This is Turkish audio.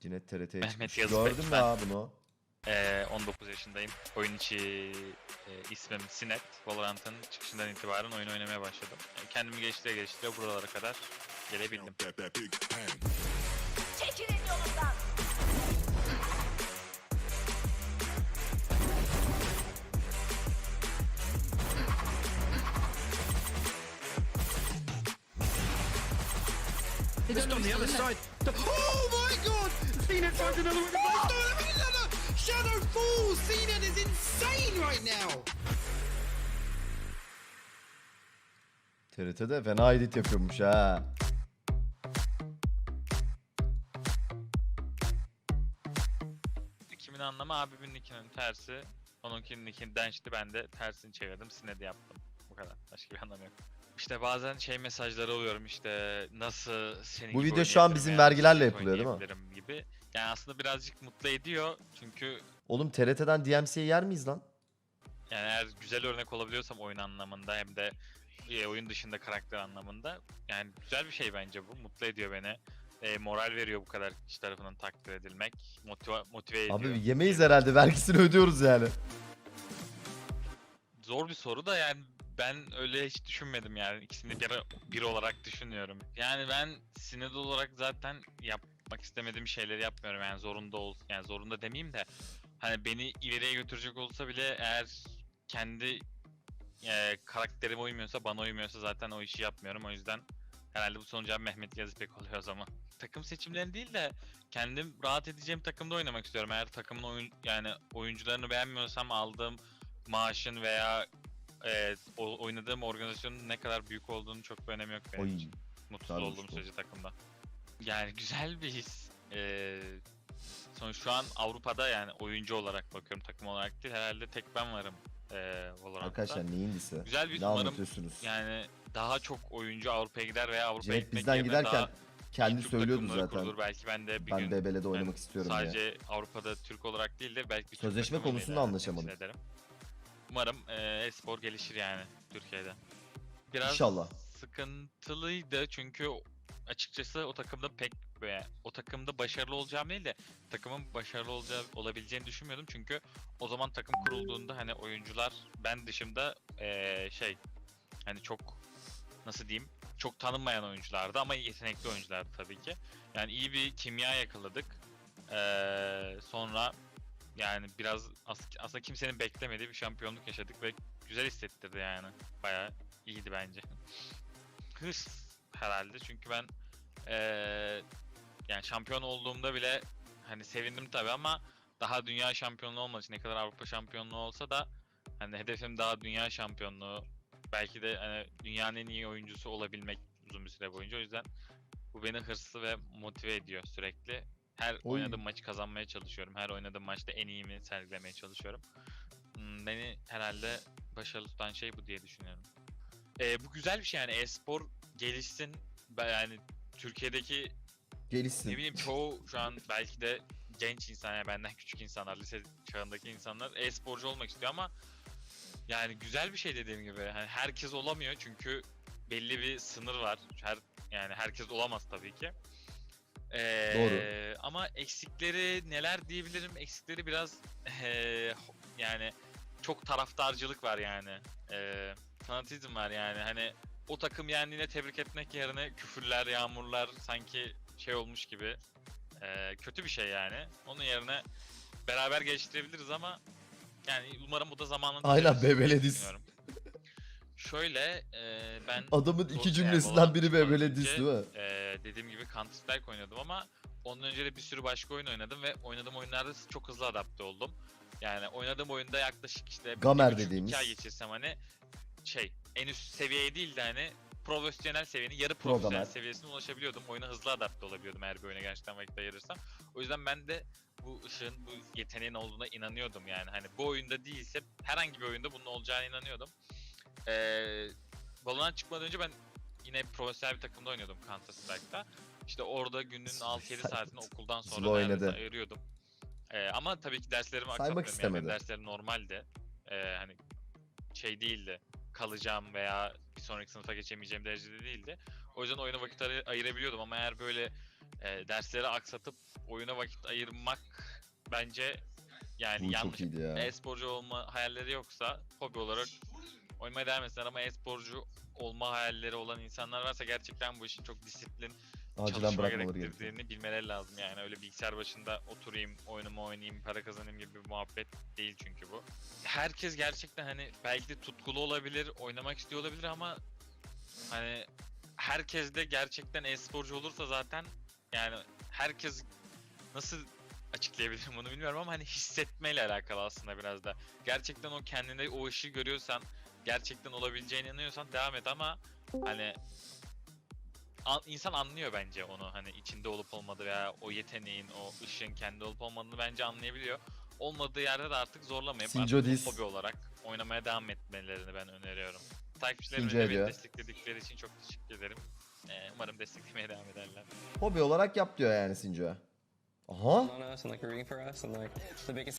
Cinet TRT'ye Mehmet çıkmış. Yazıcı Gördün mü ben. ha bunu? Ee, 19 yaşındayım. Oyun içi e, ismim Sinet. Valorant'ın çıkışından itibaren oyun oynamaya başladım. E, kendimi geliştire geliştire buralara kadar gelebildim. Çekilin yolumdan. Just on the other side. The- oh my god! CNET finds another one. Oh, another Shadow Falls! CNET is insane right now! TRT'de fena edit yapıyormuş ha. Kimin anlamı abimin nickinin tersi. Onunkinin nickinden işte ben de tersini çevirdim. Sinet'i yaptım. Bu kadar. Başka bir anlamı yok. İşte bazen şey mesajları alıyorum işte nasıl senin Bu gibi video şu an oynayabilirim bizim veya vergilerle Sinet yapılıyor, değil mi? oynayabilirim Gibi. Yani aslında birazcık mutlu ediyor çünkü Oğlum TRT'den DMC'ye yer miyiz lan? Yani eğer güzel örnek olabiliyorsam oyun anlamında hem de e, oyun dışında karakter anlamında yani güzel bir şey bence bu. Mutlu ediyor beni. E, moral veriyor bu kadar kişi tarafından takdir edilmek. Motive, motive ediyor. Abi yemeyiz herhalde vergisini ödüyoruz yani. Zor bir soru da yani ben öyle hiç düşünmedim yani. İkisini bir, bir olarak düşünüyorum. Yani ben sinir olarak zaten yapmak istemediğim şeyleri yapmıyorum. Yani zorunda ol yani zorunda demeyeyim de hani beni ileriye götürecek olsa bile eğer kendi e, karakterime uymuyorsa, bana uymuyorsa zaten o işi yapmıyorum. O yüzden herhalde bu sonucu Mehmet Yazıpek oluyor o zaman. Takım seçimlerini değil de kendim rahat edeceğim takımda oynamak istiyorum. Eğer takımın oyun yani oyuncularını beğenmiyorsam aldığım maaşın veya e, o- oynadığım organizasyonun ne kadar büyük olduğunu çok bir önemi yok benim Oy. için. Mutsuz güzelmiş olduğum bu. sürece takımda. Yani güzel bir his. Ee, sonra şu an Avrupa'da yani oyuncu olarak bakıyorum takım olarak değil. Herhalde tek ben varım ee, Valorant'ta. Arkadaşlar neyin disi? Güzel bir ne umarım anlatıyorsunuz? yani daha çok oyuncu Avrupa'ya gider veya Avrupa'ya Cinet gitmek bizden yerine giderken daha kendi Türk söylüyordu takımları zaten. kurulur. Belki ben de bir Ben gün BBL'de oynamak istiyorum diye. sadece Avrupa'da Türk olarak değil de belki Türk Sözleşme takımıyla konusunda da anlaşamadık. temsil ederim. Umarım e, e-spor gelişir yani Türkiye'de. Biraz İnşallah. sıkıntılıydı çünkü açıkçası o takımda pek ve o takımda başarılı olacağım değil de takımın başarılı olacağı, olabileceğini düşünmüyordum çünkü o zaman takım kurulduğunda hani oyuncular ben dışımda eee, şey hani çok nasıl diyeyim çok tanınmayan oyunculardı ama yetenekli oyunculardı tabii ki. Yani iyi bir kimya yakaladık. Eee, sonra yani biraz as- aslında kimsenin beklemediği bir şampiyonluk yaşadık ve güzel hissettirdi yani. Bayağı iyiydi bence. Hırs herhalde çünkü ben eee, yani şampiyon olduğumda bile hani sevindim tabii ama daha dünya şampiyonluğu olmadı. Ne kadar Avrupa şampiyonluğu olsa da hani hedefim daha dünya şampiyonluğu. Belki de hani dünyanın en iyi oyuncusu olabilmek uzun bir süre boyunca. O yüzden bu beni hırslı ve motive ediyor sürekli. Her Oy. oynadığım maçı kazanmaya çalışıyorum. Her oynadığım maçta en iyimi sergilemeye çalışıyorum. Hmm, Beni herhalde başarılı tutan şey bu diye düşünüyorum. Ee, bu güzel bir şey yani e-spor gelişsin. Ben yani Türkiye'deki Gelişsin. ne bileyim çoğu şu an belki de genç insan yani benden küçük insanlar, lise çağındaki insanlar e-sporcu olmak istiyor ama yani güzel bir şey dediğim gibi. Hani herkes olamıyor çünkü belli bir sınır var. Her yani herkes olamaz tabii ki. Ee, Doğru. Ama eksikleri neler diyebilirim? Eksikleri biraz ee, yani çok taraftarcılık var yani. Ee, fanatizm var yani. Hani o takım yendiğine tebrik etmek yerine küfürler, yağmurlar sanki şey olmuş gibi. Ee, kötü bir şey yani. Onun yerine beraber geliştirebiliriz ama yani umarım bu da zamanla Aynen, düzelir diye BBL diz. düşünüyorum. Şöyle e, ben Adamın iki cümlesinden biri çıkmadan BBL önce, diz değil mi? e, dediğim gibi Counter Strike oynadım ama ondan önce de bir sürü başka oyun oynadım ve oynadığım oyunlarda çok hızlı adapte oldum. Yani oynadığım oyunda yaklaşık işte Gamer dediğimiz. ay geçirsem hani şey en üst seviyeye değil de hani profesyonel seviyenin yarı Pro profesyonel gamer. seviyesine ulaşabiliyordum. Oyuna hızlı adapte olabiliyordum eğer bir oyuna gerçekten vakit ayırırsam. O yüzden ben de bu ışığın, bu yeteneğin olduğuna inanıyordum yani. Hani bu oyunda değilse herhangi bir oyunda bunun olacağına inanıyordum. Ee, Valorant çıkmadan önce ben yine profesyonel bir takımda oynuyordum Counter Strike'da. İşte orada günün 6-7 saatini okuldan sonra oynadı. ayırıyordum. Ee, ama tabii ki derslerimi aksatmıyorum. Yani derslerim normaldi. Ee, hani şey değildi. Kalacağım veya bir sonraki sınıfa geçemeyeceğim derecede değildi. O yüzden oyuna vakit ayır- ayırabiliyordum ama eğer böyle e, dersleri aksatıp oyuna vakit ayırmak bence yani Bu yanlış. ya. E-sporcu olma hayalleri yoksa hobi olarak oynamaya devam etsinler ama e-sporcu olma hayalleri olan insanlar varsa gerçekten bu işin çok disiplin, Acilen çalışma bırakmaları gerektirdiğini bilmeleri lazım yani öyle bilgisayar başında oturayım, oyunumu oynayayım, para kazanayım gibi bir muhabbet değil çünkü bu. Herkes gerçekten hani belki de tutkulu olabilir, oynamak istiyor olabilir ama hani herkes de gerçekten e-sporcu olursa zaten yani herkes nasıl açıklayabilirim bunu bilmiyorum ama hani hissetmeyle alakalı aslında biraz da. Gerçekten o kendinde o ışığı görüyorsan, gerçekten olabileceğine inanıyorsan devam et ama hani an- insan anlıyor bence onu hani içinde olup olmadığı veya o yeteneğin, o ışığın kendi olup olmadığını bence anlayabiliyor. Olmadığı yerde de artık zorlamayıp Sinco artık diz. hobi olarak oynamaya devam etmelerini ben öneriyorum. Takipçilerim Sinco de beni ediyor. destekledikleri için çok teşekkür ederim. Ee, umarım desteklemeye devam ederler. Hobi olarak yap diyor yani Sinco. Aha. on us and like rooting for us and like the biggest